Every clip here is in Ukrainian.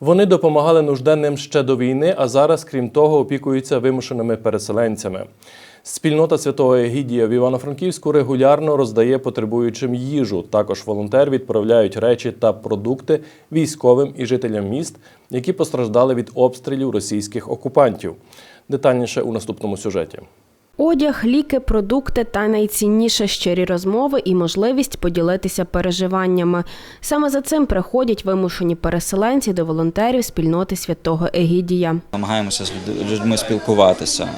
Вони допомагали нужденним ще до війни, а зараз, крім того, опікуються вимушеними переселенцями. Спільнота святого Егідія в Івано-Франківську регулярно роздає потребуючим їжу. Також волонтери відправляють речі та продукти військовим і жителям міст, які постраждали від обстрілів російських окупантів. Детальніше у наступному сюжеті. Одяг, ліки, продукти та найцінніше щирі розмови і можливість поділитися переживаннями. Саме за цим приходять вимушені переселенці до волонтерів спільноти святого Егідія. Намагаємося з людьми спілкуватися,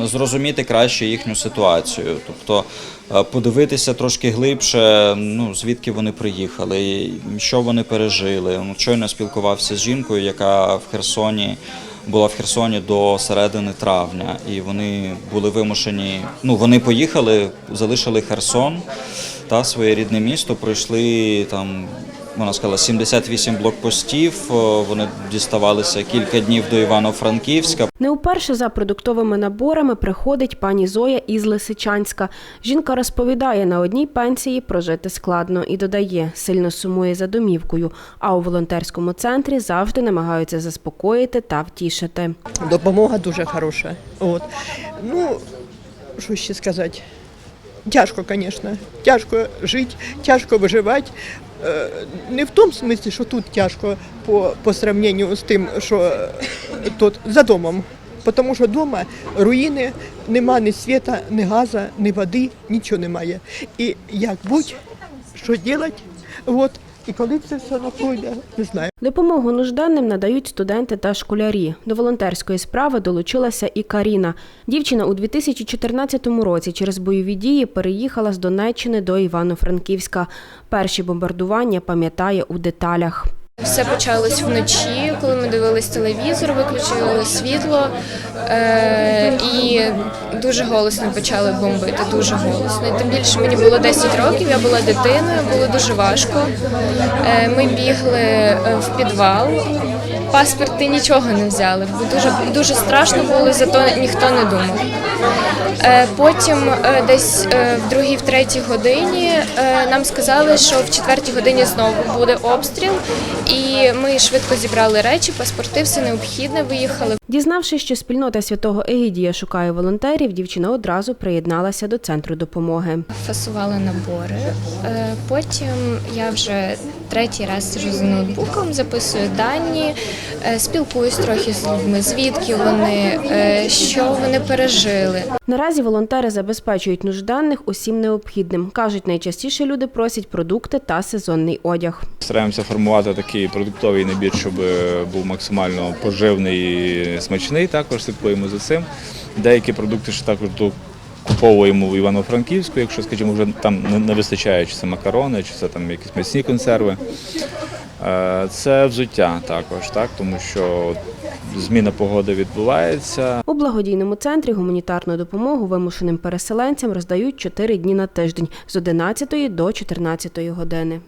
е, зрозуміти краще їхню ситуацію, тобто е, подивитися трошки глибше, ну звідки вони приїхали, що вони пережили. Щойно спілкувався з жінкою, яка в Херсоні. Була в Херсоні до середини травня, і вони були вимушені. Ну вони поїхали, залишили Херсон та своє рідне місто. Пройшли там вона сказала 78 блокпостів. Вони діставалися кілька днів до Івано-Франківська. Не вперше за продуктовими наборами приходить пані Зоя із Лисичанська. Жінка розповідає, на одній пенсії прожити складно і додає, сильно сумує за домівкою, а у волонтерському центрі завжди намагаються заспокоїти та втішити. Допомога дуже хороша. От. Ну, що ще сказати? Тяжко, звісно. Тяжко жити, тяжко виживати. Е, Не в тому смислі, що тут тяжко по, по сравненню з тим, що е, тут за домом. Тому що вдома руїни, нема ні світа, ні газу, ні води, нічого немає. І як будь, що робити. І коли це все пройде, не знаю. Допомогу нужденним надають студенти та школярі. До волонтерської справи долучилася і Каріна. Дівчина у 2014 році через бойові дії переїхала з Донеччини до Івано-Франківська. Перші бомбардування пам'ятає у деталях. Все почалось вночі, коли ми дивились телевізор, виключили світло е- і дуже голосно почали бомбити. Дуже голосно. І тим більше мені було 10 років, я була дитиною, було дуже важко. Е- ми бігли е, в підвал. Паспорти нічого не взяли, бо дуже дуже страшно було, зато ніхто не думав. Е, Потім е, десь е, в другій, в третій годині нам сказали, що в четвертій годині знову буде обстріл, і ми швидко зібрали речі, паспорти, все необхідне, виїхали. Дізнавшись, що спільнота святого Егідія шукає волонтерів, дівчина одразу приєдналася до центру допомоги. Фасували набори. Потім я вже третій раз сижу за ноутбуком, записую дані, спілкуюсь трохи з людьми, звідки вони, е, що вони пережили. Наразі волонтери забезпечують нужденних усім необхідним. кажуть, найчастіше люди просять продукти та сезонний одяг. Стараємося формувати такий продуктовий набір, щоб е, був максимально поживний і смачний. Також слідкуємо за цим. Деякі продукти ще також тут куповуємо в Івано-Франківську, якщо, скажімо, вже там не- не вистачає, чи це макарони, чи це там якісь м'ясні консерви. Е, Це взуття також, так, тому що зміна погоди відбувається. У благодійному центрі гуманітарну допомогу вимушеним переселенцям роздають 4 дні на тиждень з 11 до 14 години.